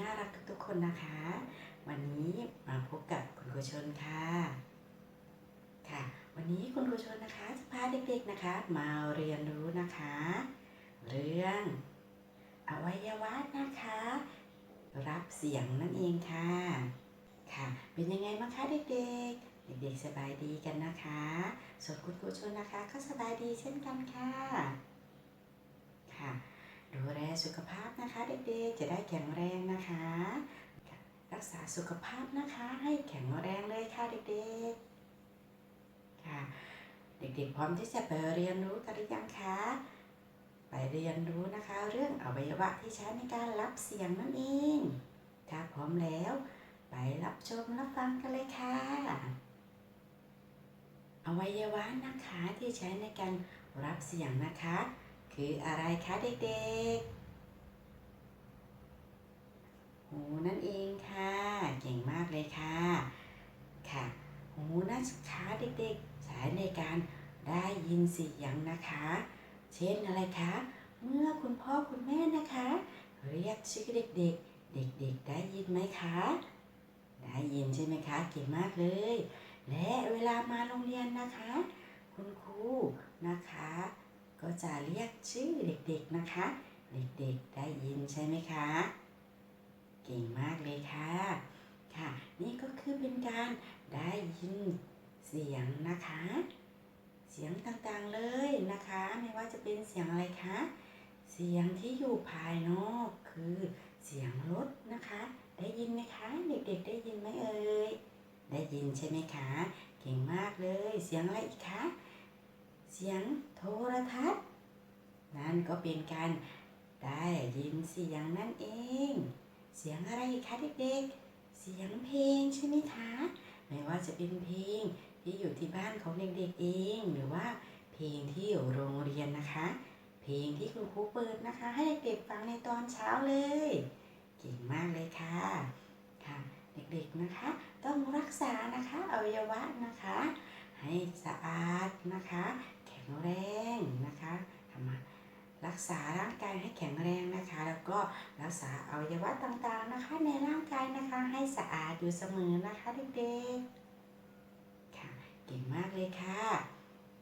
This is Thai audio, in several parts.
น่ารักทุกคนนะคะ วันนี้มาพบกับคุณครูชนค่ะ ค่ะ วันนี้คุณครูชนนะคะจะพาเด็กๆนะคะ มาเรียนรู้นะคะ เรื่อง อวัยวะนะคะ รับเสียงนั่นเองค่ะ ค่ะ เป็นยังไงบ้างคะเด็กๆ เด็กๆสบายดีกันนะคะ ส่วนคุณครูชนนะคะ ก็สบายดีเช่นกันค่ะ ค่ะ ดูแลสุขภาพนะคะเด็กๆ จะได้แข็งแรงนะคะ รักษาสุขภาพนะคะให้แข็งแรงเลยค่ะเด็กๆ ค่ะ เด็กๆ พร้อมที่จะไปเรียนรู้กันหรือยังคะ ไปเรียนรู้นะคะ เรื่องอวัยวะที่ใช้ในการรับเสียงนั่นเอง ถ้าพร้อมแล้ว ไปรับชมรับฟังกันเลยค่ะ อวัยวะนะคะที่ใช้ในการรับเสียงนะคะ คืออะไรคะเด็กๆ หูนั่นเองค่ะ เก่งมากเลยค่ะ ค่ะ หูนะคะเด็กๆ ใช้ในการได้ยินเสียงนะคะ เช่นอะไรคะ เมื่อคุณพ่อคุณแม่นะคะ เรียกชื่อเด็กๆ เด็กๆ ได้ยินไหมคะ ได้ยินใช่ไหมคะ เก่งมากเลย และเวลามาโรงเรียนนะคะ คุณค จะเรียกชื่อเด็กๆนะคะ เด็กๆได้ยินใช่ไหมคะ เก่งมากเลยค่ะ ค่ะ นี่ก็คือเป็นการได้ยินเสียงนะคะ เสียงต่างๆเลยนะคะ ไม่ว่าจะเป็นเสียงอะไรคะ เสียงที่อยู่ภายนอกคือเสียงรถนะคะ ได้ยินไหมคะ เด็กๆ ได้ยินไหมเอ่ยได้ยินใช่ไหมคะ เก่งมากเลย เสียงอะไรอีกคะ เสียงโทรทัศน์ นั่นก็เป็นการได้ยินเสียงนั่นเอง เสียงอะไรคะเด็กๆ เสียงเพลงใช่ไหมคะไม่ว่าจะเป็นเพลงที่อยู่ที่บ้านของเด็กๆเอง หรือว่าเพลงที่อยู่โรงเรียนนะคะ เพลงที่คุณครูเปิดนะคะ ให้เด็กๆฟังในตอนเช้าเลย เก่งมากเลยค่ะค่ะเด็กๆนะคะ ต้องรักษานะคะอวัยวะนะคะ ให้สะอาดนะคะ ข็งแรงนะคะทำมารักษาร่างกายให้แข็งแรงนะคะ แล้วก็รักษาอวัยวะต่างๆนะคะ ในร่างกายนะคะให้สะอาดอยู่เสมอนะคะเด็กๆค่ะเก่งมากเลยค่ะ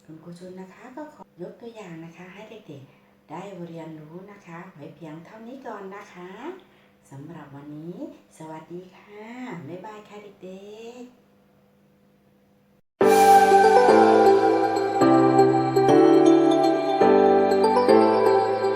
คุณครูชุนนะคะก็ขอยกตัวอย่างนะคะให้เด็กๆได้เรียนรู้นะคะไว้เพียงเท่านี้ก่อนนะคะสำหรับวันนี้ สวัสดีค่ะ บ๊ายบายค่ะเด็กๆ